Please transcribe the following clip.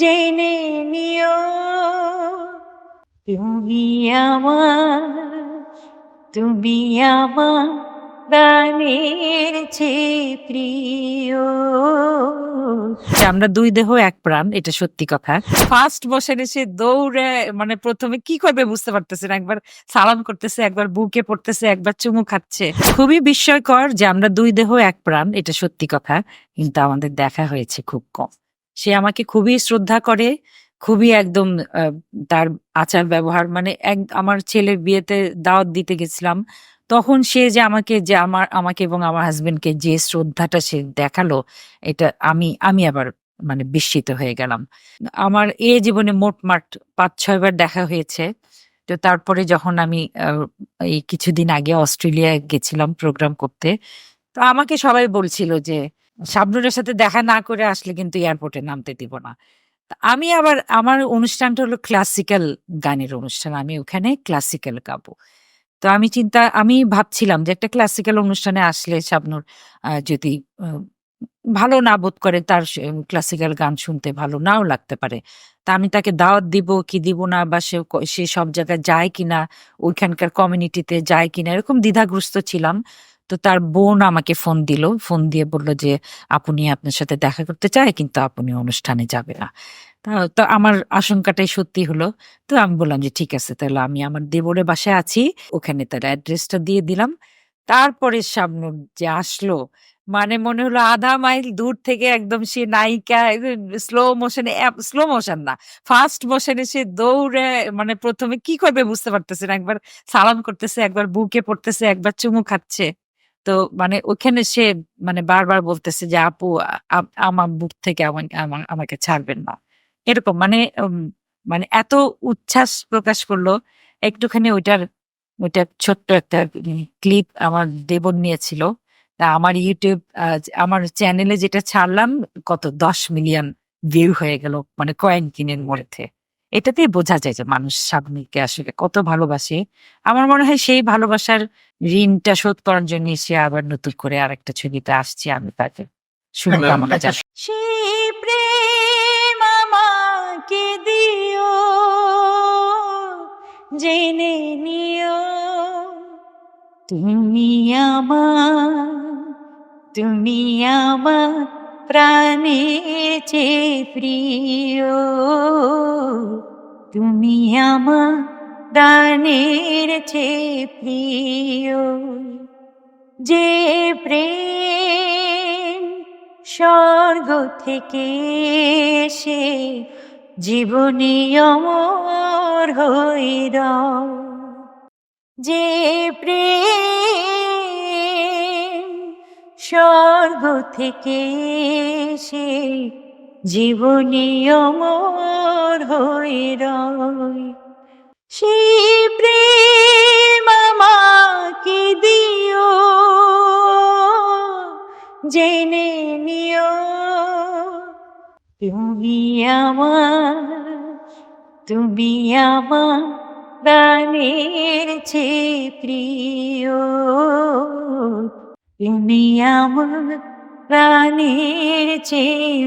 জেনে নিও, তুমি আমার তুমি আমার প্রাণের প্রিয়। আমরা দুই দেহ, এক প্রাণ, এটা সত্যি কথা। ফার্স্ট বসে এসে দৌড়ে মানে প্রথমে কি করবে বুঝতে পারতেছে না একবার সালাম করতেছে, একবার বুকে পড়তেছে, একবার চুমু খাচ্ছে। খুবই বিস্ময়কর যে আমরা দুই দেহ, এক প্রাণ, এটা সত্যি কথা, কিন্তু আমাদের দেখা হয়েছে খুব কম। সে আমাকে খুবই শ্রদ্ধা করে, খুবই একদম তার আচার ব্যবহার মানে এক, আমার ছেলের বিয়েতে দাওয়াত দিতে গেছিলাম। তখন সে যে আমাকে, যে আমার, আমাকে এবং আমার হাজবেন্ডকে যে শ্রদ্ধাটা সে দেখাল, এটা আমি আমি আবার মানে বিস্মিত হয়ে গেলাম। আমার এ জীবনে মোটমাট পাঁচ ছয়বার দেখা হয়েছে। তো তারপরে যখন আমি এই কিছুদিন আগে অস্ট্রেলিয়া গেছিলাম প্রোগ্রাম করতে, তো আমাকে সবাই বলছিল যে শাবনুরের সাথে দেখা না করে আসলে কিন্তু এয়ারপোর্টে নামতে দিব না। আমি আবার, আমার অনুষ্ঠানটা হলো ক্লাসিক্যাল গানের অনুষ্ঠান, আমি ওখানে ক্লাসিক্যাল গাবো। তো আমি চিন্তা, আমি ভাবছিলাম যে একটা ক্লাসিক্যাল অনুষ্ঠানে আসলে শাবনুর যদি ভালো না বোধ করে তার ক্লাসিক্যাল গান শুনতে ভালো নাও লাগতে পারে। তা আমি তাকে দাওয়াত দিব, কি দিব না বা সে সে সব জায়গায় যায় কিনা, ওইখানকার কমিউনিটিতে যায় কিনা, এরকম দ্বিধাগ্রস্ত ছিলাম। তো তার বোন আমাকে ফোন দিল। ফোন দিয়ে বলল যে, আপনি আপনার সাথে দেখা করতে চায়, কিন্তু আপনি অনুষ্ঠানে যাবে না। তা আমার আশঙ্কাটাই সত্যি হলো। তো আমি বললাম যে, ঠিক আছে, তাহলে আমি আমার দেবরের বাসায় আছি। ওখানে তার অ্যাড্রেসটা দিয়ে দিলাম। তারপরে সামনে যে আসলো মানে মনে হলো আধা মাইল দূর থেকে একদম সে নায়িকা স্লো মোশনে স্লো মোশন না ফাস্ট মোশনে সে দৌড়ে মানে প্রথমে কি করবে বুঝতে পারতেছে না। একবার সালাম করতেছে, একবার বুকে পড়তেছে, একবার চুমু খাচ্ছে। তো মানে ওখানে সে মানে বারবার বলতেছে যে, আপু আমার বুক থেকে আমা- আমা- আমাকে ছাড়বেন না। এরকম মানে মানে এত উচ্ছ্বাস প্রকাশ করল। একটুখানি ওইটার, ওইটা ছোট্ট একটা ক্লিপ আমার দেবর নিয়েছিল। তা আমার ইউটিউব আমার চ্যানেলে যেটা ছাড়লাম, কত দশ মিলিয়ন ভিউ হয়ে গেল মানে কয়েন কিনের মধ্যে এটাতেই বোঝা যায় যে মানুষ সাবনিকে আসলে কত ভালোবাসে। আমার মনে হয় সেই ভালোবাসার ঋণটা শোধ করার জন্য সে আবার নতুন করে আরেকটা ছবিতে আসছে আমি তাকে। শুভকামনা জানাই। প্রেম আমাকে দিও জেনে নিও। তুমি আমার তুমি আমার প্রাণের চেয়ে প্রিয়। তুমি আমার প্রাণের চেয়ে প্রিয়। যে প্রেম স্বর্গ থেকে সে জীবনী অমর হইর যে প্রেম স্বর্গ থেকে সে জীবনী অমর হইর সেই প্রেম আমাকে দিও, জেনে নিও। তুমি আমার তুমি আমার প্রিয়। তুমি আমার প্রাণের চেয়ে